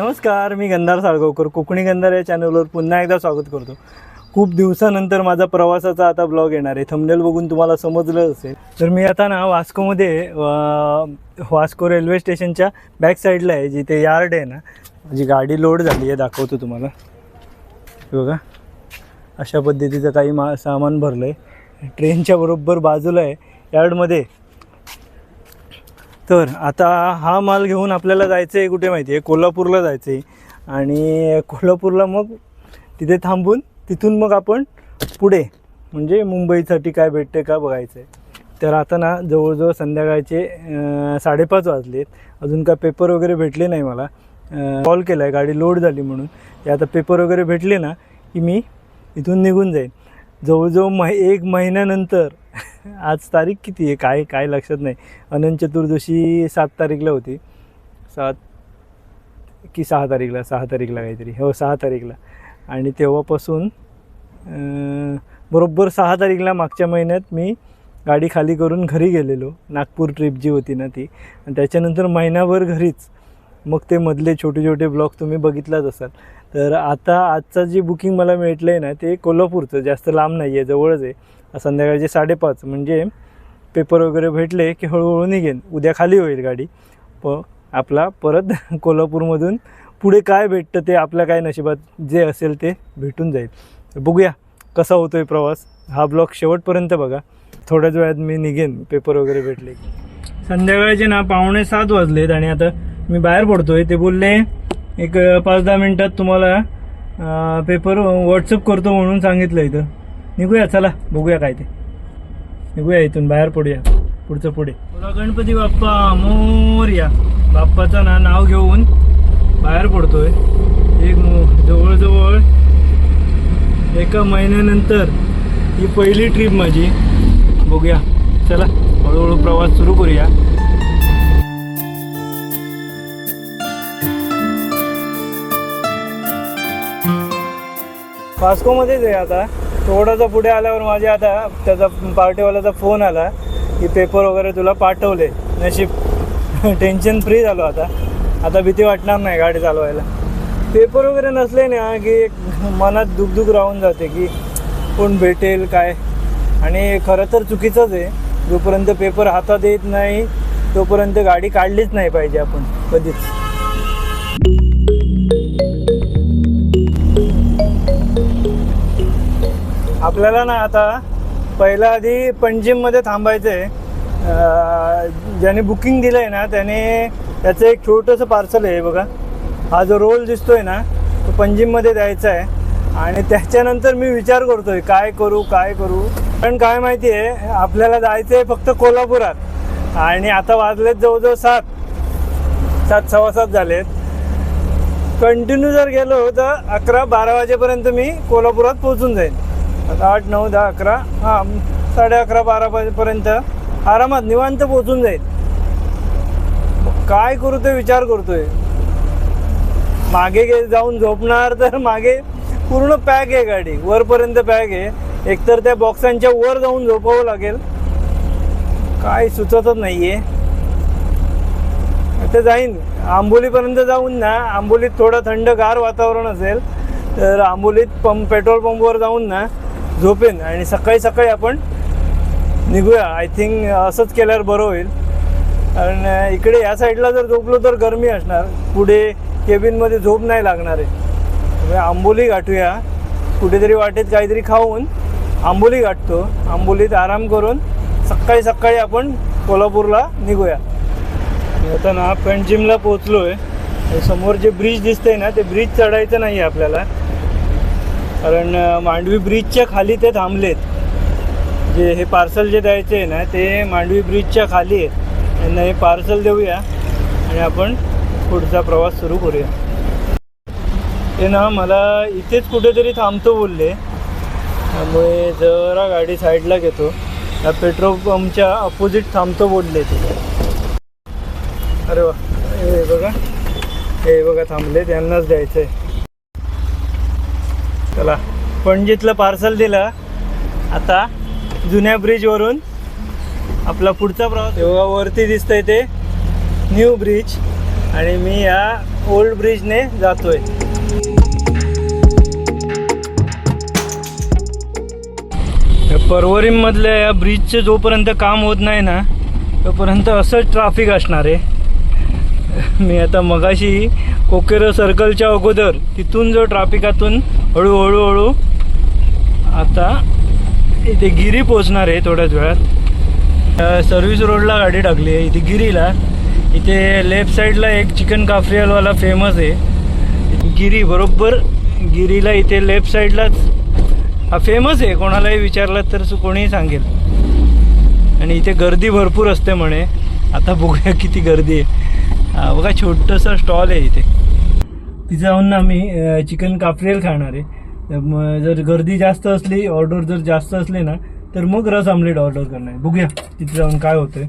नमस्कार मी गंधार साळगावकर कोकणी गंधार या चॅनलवर पुन्हा एकदा स्वागत करतो. खूप दिवसानंतर माझा प्रवासाचा आता ब्लॉग येणार आहे. थंबनेल बघून तुम्हाला समजलं असेल. तर मी आता ना वास्कोमध्ये वास्को रेल्वे स्टेशनच्या बॅक साईडला आहे जिथे यार्ड आहे ना माझी गाडी लोड झाली आहे दाखवतो तुम्हाला. बघा. अशा पद्धतीचं काही मा सामान भरलं आहे ट्रेनच्या बरोबर बाजूला आहे यार्डमध्ये तर आता हा माल घेऊन आपल्याला जायचं आहे कुठे माहिती आहे कोल्हापूरला जायचं आहे आणि कोल्हापूरला मग तिथे थांबून तिथून मग आपण पुढे म्हणजे मुंबईसाठी काय भेटते का बघायचं आहे तर आता ना जवळजवळ संध्याकाळचे साडेपाच वाजलेत. अजून काय पेपर वगैरे भेटले नाही मला. कॉल केला आहे गाडी लोड झाली म्हणून. ते आता पेपर वगैरे भेटले ना की मी इथून निघून जाईन. जवळजवळ मह एक महिन्यानंतर आज तारीख किती आहे? काय काय लक्षात नाही. अनंत चतुर्दशी सात तारीखला होती. सात की सहा तारीखला सहा तारीखला काहीतरी. हो सहा तारीखला. आणि तेव्हापासून बरोबर सहा तारीखला मागच्या महिन्यात मी गाडी खाली करून घरी गेलेलो. नागपूर ट्रिप जी होती ना ती. आणि त्याच्यानंतर महिनाभर घरीच. मग ते मधले छोटे छोटे ब्लॉग तुम्ही बघितलाच असाल. तर आता आजचं जे बुकिंग मला भेटलं आहे ना ते कोल्हापूरचं. जास्त लांब नाही आहे जवळच आहे. संध्याकाळचे साडेपाच म्हणजे पेपर वगैरे भेटले की हळूहळू निघेन. उद्या खाली होईल गाडी. प आपला परत कोल्हापूरमधून पुढे काय भेटतं ते आपल्या काय नशिबात जे असेल ते भेटून जाईल. बघूया कसा होतो आहे प्रवास. हा ब्लॉग शेवटपर्यंत बघा. थोड्याच वेळात मी निघेन. पेपर वगैरे भेटले संध्याकाळचे ना पावणे सात वाजलेत आणि आता मी बाहेर पडतोय. ते बोलले एक पाच दहा मिनटात तुम्हाला पेपर व्हॉट्सअप करतो म्हणून सांगितलं इथं. निघूया चला बघूया काय ते. निघूया इथून बाहेर पडूया पुढचं पुढे. बोला गणपती बाप्पा मोरया. बाप्पाचं ना नाव घेऊन बाहेर पडतोय. एक मो- जवळजवळ एका महिन्यानंतर ही पहिली ट्रिप माझी. बघूया. चला हळूहळू प्रवास सुरू करूया. वास्कोमध्येच आहे आता. थोडासा पुढे आल्यावर माझ्या आता त्याचा पार्टीवाल्याचा फोन आला की पेपर वगैरे तुला पाठवले. नशीब. टेन्शन फ्री झालो आता. आता भीती वाटणार नाही गाडी चालवायला. पेपर वगैरे नसले ना की एक मनात दुखदुख राहून जाते की कोण भेटेल काय? आणि खरं तर चुकीचंच आहे. जोपर्यंत पेपर हातात येत नाही तोपर्यंत गाडी काढलीच नाही पाहिजे आपण कधीच. आपल्याला ना आता पहिला आधी पणजीममध्ये थांबायचं आहे ज्याने बुकिंग दिलं आहे ना त्याने त्याचं एक छोटंसं पार्सल आहे बघा. हा जो रोल दिसतोय ना तो पणजीममध्ये द्यायचा आहे आणि त्याच्यानंतर मी विचार करतोय काय करू काय करू? कारण काय माहिती आहे आपल्याला जायचं आहे फक्त कोल्हापुरात. आणि आता वाजलेत जवळजवळ सात. सात सव्वा सात झालेत. कंटिन्यू जर गेलो तर अकरा बारा वाजेपर्यंत मी कोल्हापुरात पोहोचून जाईन. आता आठ नऊ दहा अकरा. हां साडे अकरा बारा वाजेपर्यंत आरामात निवांत पोहोचून जाईल. काय करू ते विचार करतोय. मागे गे जाऊन झोपणार तर मागे पूर्ण पॅक आहे गाडी. वरपर्यंत पॅक आहे. एकतर त्या बॉक्सांच्या वर जाऊन झोपावं लागेल. काय सुचतच नाहीये. आता जाईन. आंबोलीपर्यंत जाऊन ना. आंबोलीत थोडं थंडगार वातावरण असेल तर आंबोलीत पंप पेट्रोल पंपवर जाऊन ना झोपेन आणि सकाळी सकाळी आपण निघूया. आय थिंक असंच केल्यावर बरं होईल. कारण इकडे या साईडला जर झोपलो तर गरमी असणार. पुढे केबिनमध्ये झोप नाही लागणार आहे. आंबोली गाठूया. कुठेतरी वाटेत काहीतरी खाऊन आंबोली गाठतो. आंबोलीत आराम करून सकाळी सकाळी आपण कोल्हापूरला निघूया. आता ना पेंजिमला पोहोचलो आहे समोर जे ब्रिज दिसतंय ना ते ब्रिज चढायचं नाही आहे आपल्याला. कारण मांडवी ब्रिजच्या खाली ते थांबलेत. जे हे पार्सल जे द्यायचे आहे ना ते मांडवी ब्रिजच्या खाली आहेत त्यांना हे पार्सल देऊया आणि आपण पुढचा प्रवास सुरू करूया. ते ना मला इथेच कुठेतरी थांबतो बोलले. त्यामुळे जरा गाडी साईडला घेतो. त्या पेट्रोल पंपच्या अपोजिट थांबतो बोलले ते. अरे वा हे बघा. हे बघा थांबले त्यांनाच द्यायचं आहे चला पणजीतलं पार्सल दिलं. आता जुन्या ब्रिजवरून आपला पुढचा प्रवास. तेव्हा वरती दिसतंय ते न्यू ब्रिज आणि मी या ओल्ड ब्रिजने जातोय. या परवरीमधल्या या ब्रिजचं जोपर्यंत काम होत नाही ना तोपर्यंत असंच ट्राफिक असणार आहे. मी आता मगाशी कोकेरो सर्कलच्या अगोदर तिथून जो ट्राफिकातून हळूहळू हळू आता इथे गिरी पोचणार आहे थोड्याच वेळात. सर्व्हिस रोडला गाडी टाकली आहे इथे गिरीला. इथे लेफ्ट साईडला एक चिकन काफ्रियलवाला फेमस आहे. गिरी बरोबर गिरीला इथे लेफ्ट साईडलाच हा फेमस आहे कोणालाही विचारलं तर सु- कोणीही सांगेल. आणि इथे गर्दी भरपूर असते म्हणे. आता बघूया किती गर्दी आहे. बघा छोटंसं स्टॉल आहे इथे. तिथे जाऊन ना आम्ही चिकन कापरेल खाणार आहे. मग जर गर्दी जास्त असली ऑर्डर जर जास्त असले ना तर मग रस आमलेट ऑर्डर करणार आहे. बघूया तिथे जाऊन काय होतंय.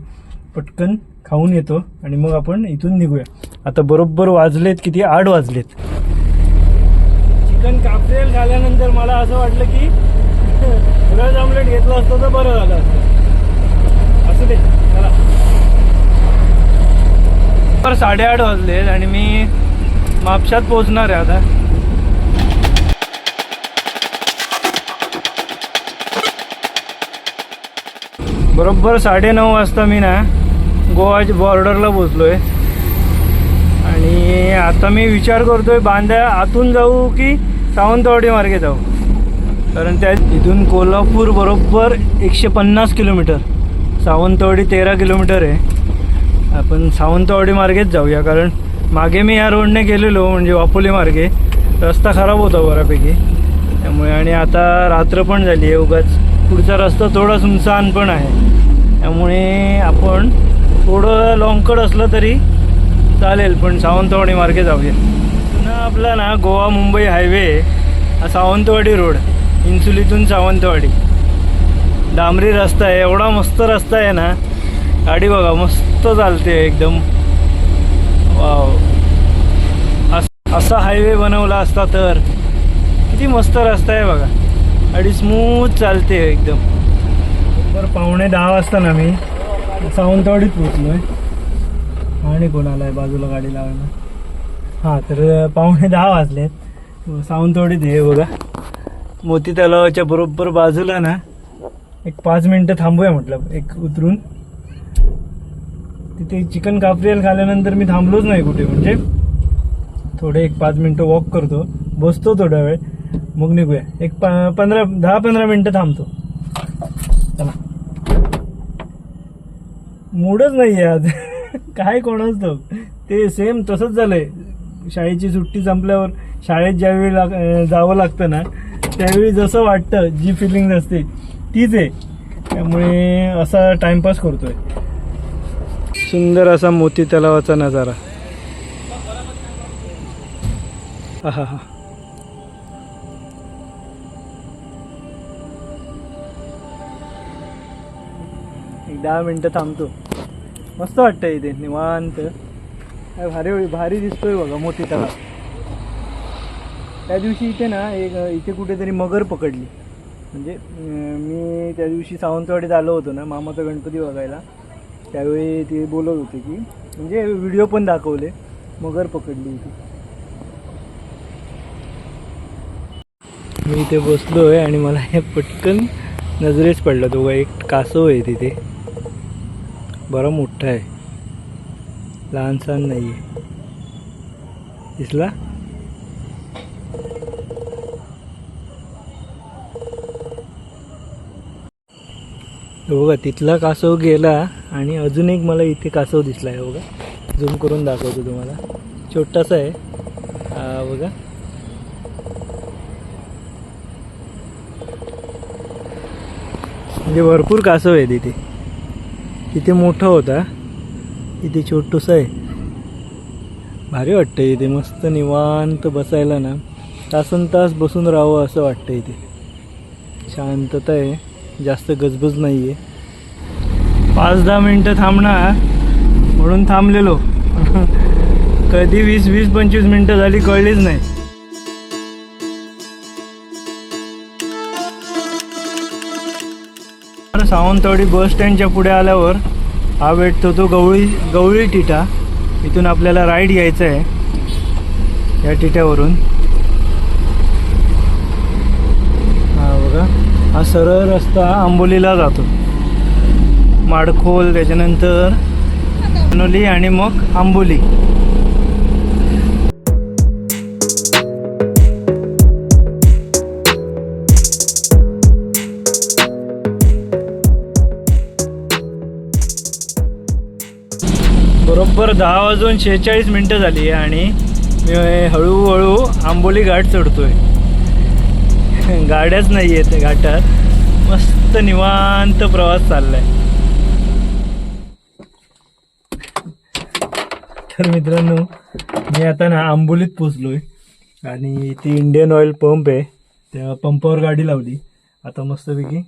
पटकन खाऊन येतो आणि मग आपण इथून निघूया. आता बरोबर वाजलेत किती? आठ वाजलेत. चिकन कापरेल खाल्यानंतर मला असं वाटलं की रस आमलेट घेतलं असतं तर बरं झालं असतं. असं ते आता साडेआठ वाजले आणि मी मापशात पोहोचणार आहे आता. बरोबर साडेनऊ वाजता मी ना गोवाच्या बॉर्डरला पोचलो आहे आणि आता मी विचार करतोय बांद्या आतून जाऊ की सावंतवाडी मार्गे जाऊ? कारण त्या इथून कोल्हापूर बरोबर एकशे पन्नास किलोमीटर. सावंतवाडी तेरा किलोमीटर आहे. आपण सावंतवाडी मार्गेच जाऊया कारण मागे मी या रोडने गेलेलो म्हणजे वापोली मार्गे. रस्ता खराब होता बऱ्यापैकी. त्यामुळे आणि आता रात्र पण झाली आहे उगाच पुढचा रस्ता थोडा सुनसान पण आहे. त्यामुळे आपण थोडं लॉंगकड असलं तरी चालेल पण सावंतवाडी मार्गे जाऊया. पुन्हा आपला ना गोवा मुंबई हायवे हा सावंतवाडी रोड इन्सुलीतून सावंतवाडी. डांबरी रस्ता आहे एवढा मस्त रस्ता आहे ना. गाडी बघा मस्त. मस्त चालते एकदम. वाव. असा हायवे बनवला असता तर. किती मस्त रस्ता आहे बघा. आणि स्मूथ चालते एकदम. तर पावणे दहा वाजता ना मी. सावंतवाडीत पोचलो आहे आणि कोणाला आहे बाजूला गाडी लावायला? हां तर पावणे दहा वाजलेत. सावंतवाडीत हे बघा. मोती तलावाच्या बरोबर बाजूला ना एक पाच मिनटं थांबूया म्हटलं एक उतरून. तिथे चिकन काफ्रियल खाल्यानंतर मी थांबलोच नाही कुठे. म्हणजे थोडे एक पाच मिनटं वॉक करतो. बसतो थोडा वेळ. मग निघूया. एक प पंधरा दहा पंधरा मिनटं थांबतो. चला. मूडच नाही आहे आज. काय कोणाच तो ते सेम तसंच झालंय. शाळेची सुट्टी संपल्यावर शाळेत ज्यावेळी लाग जावं लागतं ना त्यावेळी जसं वाटतं जी फिलिंग असते तीच आहे. त्यामुळे असा टाइमपास करतोय. सुंदर असा मोती तलावाचा नजारा. हा हा. एक दहा मिनटं थांबतो. मस्त वाटतं इथे निवांत. काय भारी भारी दिसतोय बघा मोती तलाव. त्या दिवशी इथे ना एक इथे कुठेतरी मगर पकडली. म्हणजे मी त्या दिवशी सावंतवाडीत आलो होतो ना मामाचा गणपती बघायला. त्यावेळी ते बोलत होते की म्हणजे व्हिडिओ पण दाखवले मगर पकडली होती. मी इथे बसलो आहे आणि मला हे पटकन नजरेच पडलं तो एक कासव आहे तिथे. बरा मोठा आहे. लहानसहान नाही आहे दिसला? हे बघा तिथला कासव गेला आणि अजून एक मला इथे कासव दिसला आहे बघा. झूम करून दाखवतो तुम्हाला. छोटासा आहे. बघा. म्हणजे भरपूर कासव आहे तिथे तिथे मोठा होता. इथे छोटूसा आहे. भारी वाटतं इथे. मस्त निवांत बसायला ना. तासन तास बसून राहावं असं वाटतं इथे. शांतता आहे. जास्त गजबज नाही आहे पाच दहा मिनटं थांबणार म्हणून थांबलेलो. कधी वीस वीस पंचवीस मिनटं झाली कळलीच नाही. सावंतवाडी बस स्टँडच्या पुढे आल्यावर हा भेटतो तो गवळी गवळी टिटा. इथून आपल्याला राईड घ्यायचा आहे या टिट्यावरून हा बघा हा सरळ रस्ता आंबोलीला जातो. माडखोल त्याच्यानंतर अनोली आणि मग आंबोली. बरोबर दहा वाजून शेहेचाळीस मिनटं झाली आणि मी हळूहळू आंबोली घाट चढतोय. गाड्याच नाही आहेत घाटात. मस्त निवांत प्रवास चाललाय. तर मित्रांनो मी आता ना आंबोलीत पोचलोय आणि ती इंडियन ऑइल पंप आहे. त्या पंपावर गाडी लावली. आता मस्तपैकी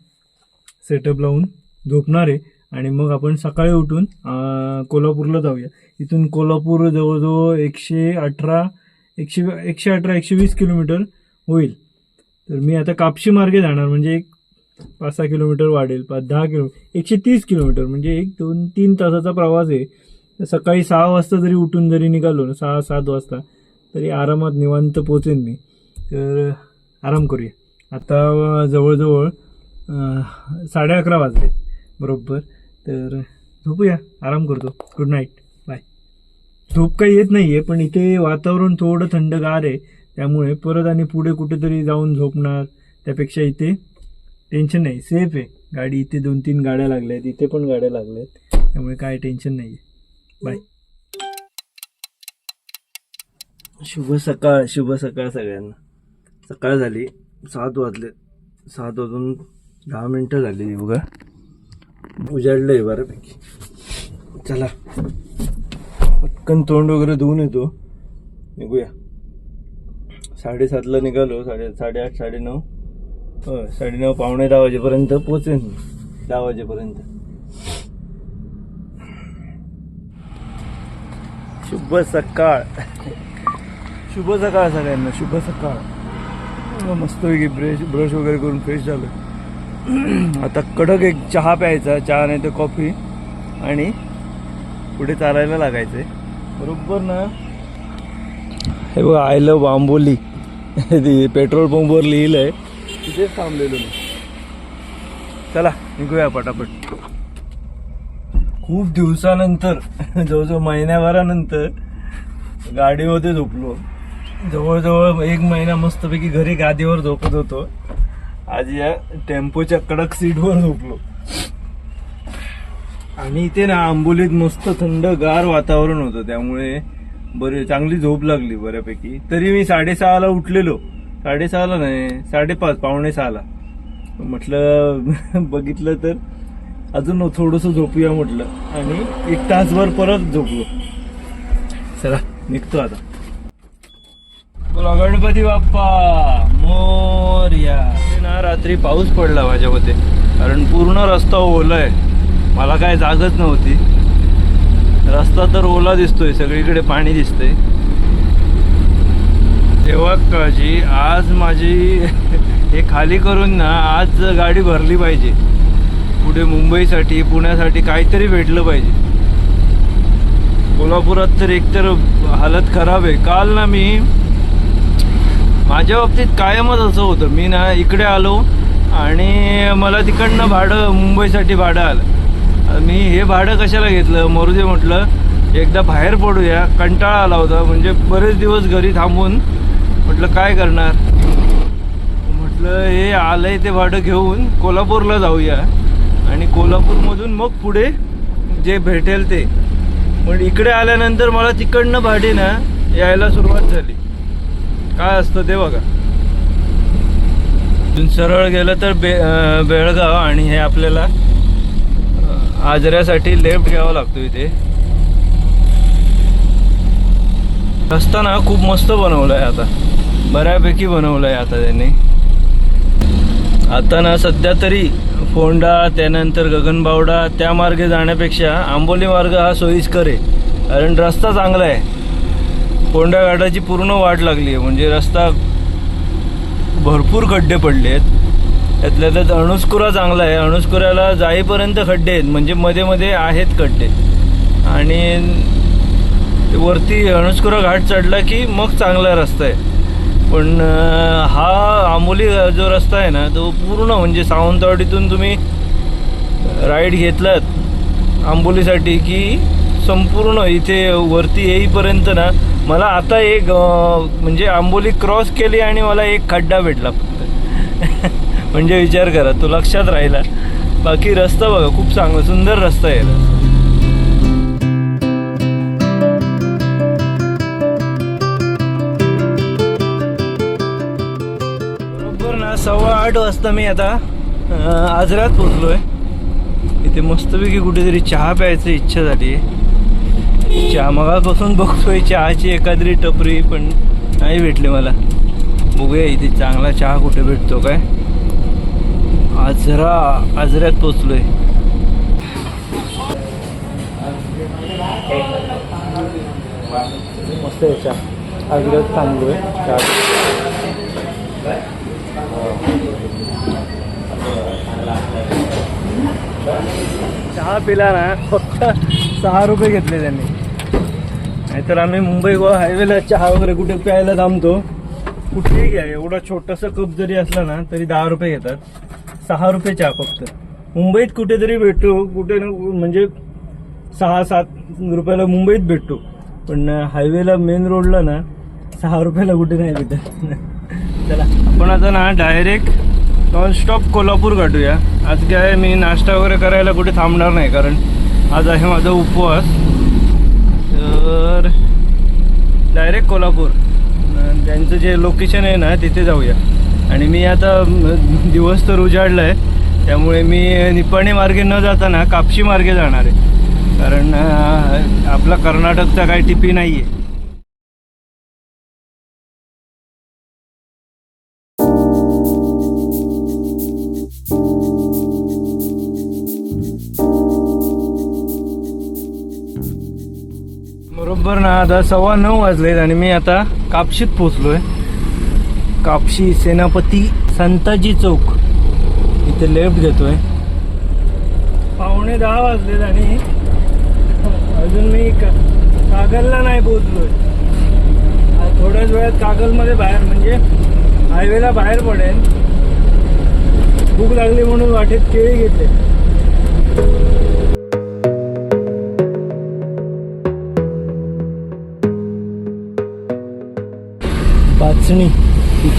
सेटअप लावून झोपणार आहे. आणि मग आपण सकाळी उठून कोल्हापूरला जाऊया. इथून कोल्हापूर जवळजवळ एकशे अठरा एकशे एकशे अठरा एकशे वीस किलोमीटर होईल. तर मी आता कापशी मार्गे जाणार म्हणजे एक पाच सहा किलोमीटर वाढेल पाच दहा किलो एकशे तीस किलोमीटर म्हणजे एक दोन तीन तासाचा प्रवास आहे. तर सकाळी सहा वाजता जरी उठून जरी निघालो ना सहा सात वाजता तरी आरामात निवांत पोचेन मी. तर आराम करूया. आता जवळजवळ साडे अकरा वाजले बरोबर. तर झोपूया आराम करतो. गुड नाईट बाय झोप काही येत नाही आहे पण इथे वातावरण थोडं थंडगार आहे. त्यामुळे परत आणि पुढे कुठेतरी जाऊन झोपणार. त्यापेक्षा इथे टेन्शन नाही. सेफ आहे. गाडी इथे दोन तीन गाड्या लागल्या आहेत. इथे पण गाड्या लागल्या आहेत. त्यामुळे काय टेन्शन नाही आहे बाय शुभ सकाळ. शुभ सकाळ सगळ्यांना. सकाळ झाली. सात वाजले. सात वाजून दहा मिनटं झाली बघा. उजाडलंय बऱ्यापैकी. चला. पटकन तोंड वगैरे धुवून येतो. निघूया. साडेसातला निघालो साडे साडेआठ साडेनऊ. हो साडेनऊ पावणे दहा वाजेपर्यंत पोचेन दहा वाजेपर्यंत. शुभ सकाळ. शुभ सकाळ सगळ्यांना शुभ सकाळ. मस्तपैकी ब्रश ब्रश वगैरे करून फ्रेश झालं आता कडक एक चहा प्यायचा चहा नाही तर कॉफी आणि पुढे चालायला लागायचं बरोबर ना? हे बघा आय लव आंबोली. ती पेट्रोल पंपवर लिहिलं आहे तिथेच थांबलेलो मी. चला निघूया पटापट. खूप दिवसानंतर जवळजवळ महिन्याभरानंतर गाडीमध्ये झोपलो. जवळजवळ एक महिना मस्तपैकी घरी गादीवर झोपत होतो. आज या टेम्पोच्या कडक सीटवर झोपलो. आणि इथे ना आंबोलीत मस्त थंडगार वातावरण होतं. त्यामुळे बरे चांगली झोप लागली बऱ्यापैकी. तरी मी साडेसहाला उठलेलो. साडेसहाला नाही साडेपाच पावणे सहाला. म्हटलं बघितलं तर अजून थोडंसं झोपूया म्हटलं. आणि एक तासभर परत झोपलो. चला निघतो आता. बोला गणपती बाप्पा मोर्या. ना रात्री पाऊस पडला माझ्यामध्ये कारण पूर्ण रस्ता ओला आहे मला काय जागच नव्हती. रस्ता तर ओला दिसतोय सगळीकडे पाणी दिसतंय. तेव्हा काळजी आज माझी हे खाली करून ना आज गाडी भरली पाहिजे. पुढे मुंबईसाठी पुण्यासाठी काहीतरी भेटलं पाहिजे. कोल्हापुरात तर एकतर हालत खराब आहे. काल ना मी माझ्या बाबतीत कायमच असं होतं. मी ना इकडे आलो आणि मला तिकडनं भाडं मुंबईसाठी भाडं आलं. मी हे भाडं कशाला घेतलं? मरुदे म्हटलं एकदा बाहेर पडूया. कंटाळा आला होता म्हणजे बरेच दिवस घरी थांबून. म्हटलं काय करणार? म्हटलं हे आलंय ते भाडं घेऊन कोल्हापूरला जाऊया. आणि कोल्हापूरमधून मग पुढे जे भेटेल ते. पण इकडे आल्यानंतर मला तिकडनं भाडी ना यायला सुरुवात झाली. काय असतं ते बघा. सरळ गेलं तर बे बेळगाव आणि हे आपल्याला आजऱ्यासाठी लेफ्ट घ्यावा लागतो इथे. रस्ता ना खूप मस्त बनवला आहे आता. बऱ्यापैकी बनवला आहे आता त्यांनी. आता ना सध्या तरी फोंडा त्यानंतर गगनबावडा त्या मार्गे जाण्यापेक्षा आंबोली मार्ग हा सोयीस्कर आहे. कारण रस्ता चांगला आहे. फोंडा घाटाची पूर्ण वाट लागली आहे. म्हणजे रस्ता भरपूर खड्डे पडले आहेत त्यातल्या त्यात अणुस्कुरा चांगला आहे. अणुस्कुऱ्याला जाईपर्यंत खड्डे आहेत. म्हणजे मध्ये मध्ये आहेत खड्डे. आणि ते वरती अणुस्कुरा घाट चढला की मग चांगला रस्ता आहे. पण हा आंबोली जो रस्ता आहे ना तो पूर्ण म्हणजे सावंतवाडीतून तुम्ही राईड घेतलात आंबोलीसाठी की संपूर्ण इथे वरती येईपर्यंत ना मला आता एक म्हणजे आंबोली क्रॉस केली आणि मला एक खड्डा भेटला फक्त. म्हणजे विचार करा तो लक्षात राहिला. बाकी रस्ता बघा खूप चांगला सुंदर रस्ता आहे बरोबर ना सव्वा आठ वाजता मी आता आजरात आजरात पोचलोय इथे मस्तपैकी कुठेतरी चहा प्यायची इच्छा झाली आहे. चहा मगापासून बघतोय चहाची एखादी टपरी पण नाही भेटली मला. बघूया इथे चांगला चहा कुठे भेटतो काय. आजरा आजऱ्यात पोचलोय मस्त चहा. आजऱ्यात थांबलोय चहा. चहा पिला ना फक्त सहा रुपये घेतले त्यांनी. नाहीतर आम्ही मुंबई गोवा हायवेला चहा वगैरे कुठे प्यायला थांबतो. कुठेही घ्या एवढा छोटासा कप जरी असला ना तरी दहा रुपये घेतात. सहा रुपये चहा फक्त. मुंबईत कुठेतरी भेटतो कुठे ना म्हणजे सहा सात रुपयाला मुंबईत भेटतो. पण हायवेला मेन रोडला ना सहा रुपयाला कुठे नाही भेटत. चला आपण आता ना डायरेक्ट नॉनस्टॉप कोल्हापूर गाठूया आज काय मी नाश्ता वगैरे करायला कुठे थांबणार नाही कारण आज आहे माझा उपवास. तर डायरेक्ट कोल्हापूर. त्यांचं जे लोकेशन आहे ना तिथे जाऊया. आणि मी आता दिवस तर उजाडला आहे त्यामुळे मी निपाणी मार्गे न जाताना कापशी मार्गे जाणार आहे. कारण आपला कर्नाटकचा काही टिपी नाही आहे बरोबर ना आता सव्वा नऊ वाजलेत आणि मी आता कापशीत पोचलोय कापशी सेनापती संताजी चौक. इथे लेफ्ट घेतोय. पावणे दहा वाजलेत आणि अजून मी का- कागलला नाही पोचलोय थोड्याच वेळात कागलमध्ये बाहेर म्हणजे हायवेला बाहेर पडेल भूक लागली म्हणून वाटेत केळी घेतले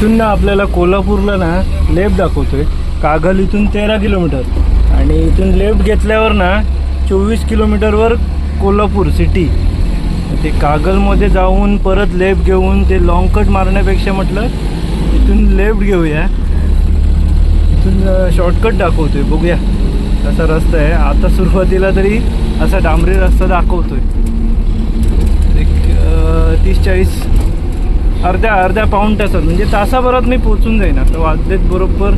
इथून ना आपल्याला कोल्हापूरला ना लेफ्ट दाखवतोय. कागल इथून तेरा किलोमीटर. आणि इथून लेफ्ट घेतल्यावर ना चोवीस किलोमीटरवर कोल्हापूर सिटी ते कागलमध्ये जाऊन परत लेफ्ट घेऊन ते लॉंग कट मारण्यापेक्षा म्हटलं इथून लेफ्ट घेऊया. इथून शॉर्टकट दाखवतोय. बघूया. कसा रस्ता आहे. आता सुरुवातीला तरी असा डांबरी रस्ता दाखवतोय. एक तीस चाळीस अर्ध्या अर्ध्या पाऊण तासात. म्हणजे तासाभरात मी पोचून जाईन. आता वाजलेत बरोबर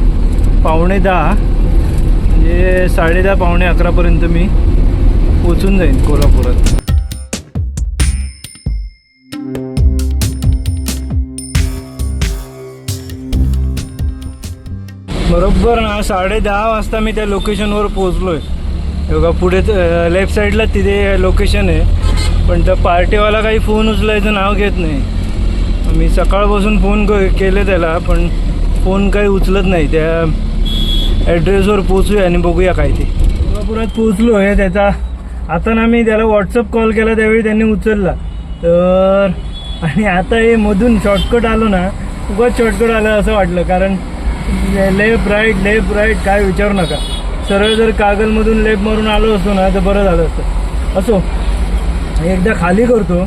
पावणे दहा. म्हणजे साडे दहा पावणे अकरापर्यंत मी पोचून जाईन कोल्हापुरात. बरोबर ना साडे दहा वाजता मी त्या लोकेशनवर पोचलोय बघा पुढे लेफ्ट साईडला तिथे लोकेशन आहे. पण त्या पार्टीवाला काही फोन उचलायचं नाव घेत नाही. मी सकाळपासून फोन क- केले त्याला पण फोन काही उचलत नाही. त्या ॲड्रेसवर पोचूया आणि बघूया काय ते. कोल्हापुरात पोचलो आहे त्याचा. आता ना मी त्याला व्हॉट्सअप कॉल केला त्यावेळी त्यांनी उचलला. तर आणि आता हे मधून शॉर्टकट आलो ना उगाच शॉर्टकट आलं असं वाटलं. कारण लेफ्ट राईट लेफ्ट राईट काय विचारू नका. सरळ जर कागलमधून लेफ्ट मारून आलो असतो ना तर बरं झालं असतं. असो एकदा खाली करतो.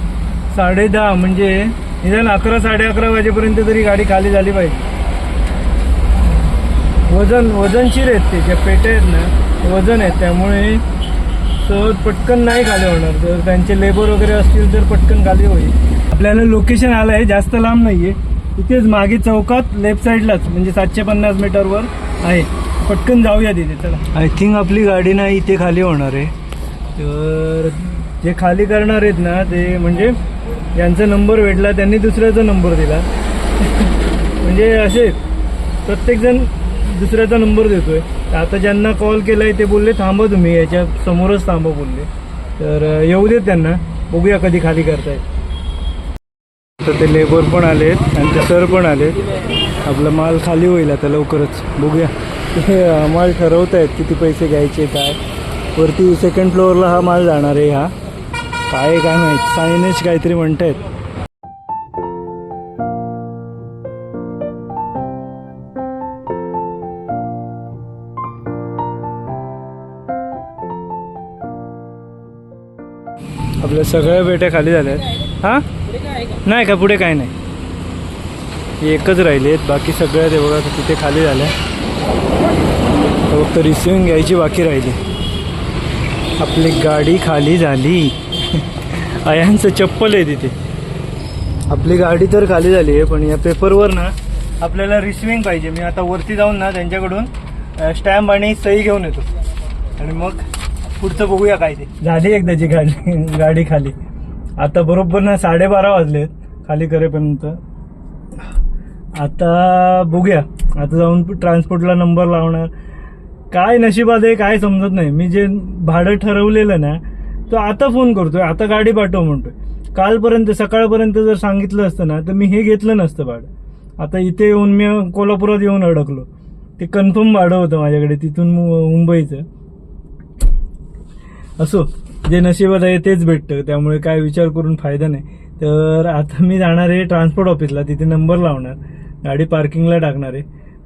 साडे दहा म्हणजे निदान अकरा साडे अकरा वाजेपर्यंत तरी गाडी खाली झाली पाहिजे. वजन वजनशीर आहेत ते ज्या पेट्या आहेत ना वजन आहेत. त्यामुळे सहज पटकन नाही खाली होणार. जर त्यांचे लेबर वगैरे असतील तर पटकन खाली होईल. आपल्याला लोकेशन आलं आहे जास्त लांब नाही आहे इथेच मागे चौकात लेफ्ट साईडलाच म्हणजे सातशे पन्नास मीटरवर आहे. पटकन जाऊया तिथे चला. आय थिंक आपली गाडी ना इथे खाली होणार आहे. तर जे खाली करणार आहेत ना ते म्हणजे यांचा नंबर भेटला त्यांनी दुसऱ्याचा नंबर दिला. म्हणजे असे प्रत्येकजण दुसऱ्याचा नंबर देतोय. आता ज्यांना कॉल केलाय ते बोलले थांबा तुम्ही याच्या समोरच थांबा बोलले. तर येऊ देत त्यांना. बघूया कधी खाली करतायत. तर ते लेबर पण आलेत आणि ते सर पण आलेत. आपला माल खाली होईल आता लवकरच. बघूया. ते माल ठरवत आहेत किती पैसे घ्यायचे काय. वरती सेकंड फ्लोअरला हा माल जाणार आहे हा. काय काय माहीत? सायनेश काहीतरी म्हणतायत. आपल्या सगळ्या बेट्या खाली झाल्या आहेत. हां? नाही का पुढे काय नाही. एकच राहिले आहेत. बाकी सगळ्या ते बघा तिथे खाली झाल्या फक्त रिसिविंग घ्यायची बाकी राहिली. आपली गाडी खाली झाली. अयांचं चप्पल आहे तिथे. आपली गाडी तर खाली झाली आहे पण या पेपरवर ना आपल्याला रिसिविंग पाहिजे. मी आता वरती जाऊन ना त्यांच्याकडून स्टॅम्प आणि सही घेऊन येतो. आणि मग पुढचं बघूया काय ते. झाली एकदाची गाडी गाडी खाली. आता बरोबर ना साडेबारा वाजले खाली करेपर्यंत. आता बघूया. आता जाऊन ट्रान्सपोर्टला नंबर लावणार. काय नशिबात आहे काय समजत नाही. मी जे भाडं ठरवलेलं ना तो आता फोन करतोय आता गाडी पाठव म्हणतोय. कालपर्यंत सकाळपर्यंत जर सांगितलं असतं ना तर मी हे घेतलं नसतं भाडं. आता इथे येऊन मी कोल्हापुरात येऊन अडकलो. ते कन्फर्म भाडं होतं माझ्याकडे तिथून मु- मुंबईचं. असो जे नशिबात आहे तेच भेटतं. त्यामुळे काय विचार करून फायदा नाही. तर आता मी जाणार आहे ट्रान्सपोर्ट ऑफिसला तिथे नंबर लावणार. गाडी पार्किंगला टाकणार आहे.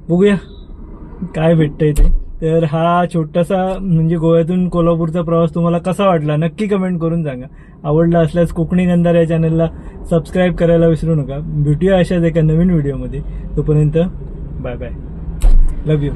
बघूया काय भेटतंय ते. तर हा छोटासा म्हणजे गोव्यातून कोल्हापूरचा प्रवास तुम्हाला कसा वाटला? नक्की कमेंट करून सांगा. आवडला असल्यास कोकणी गंधार या चॅनलला सबस्क्राईब करायला विसरू नका. भेटूया अशाच एका नवीन व्हिडिओमध्ये तोपर्यंत बाय बाय लव यू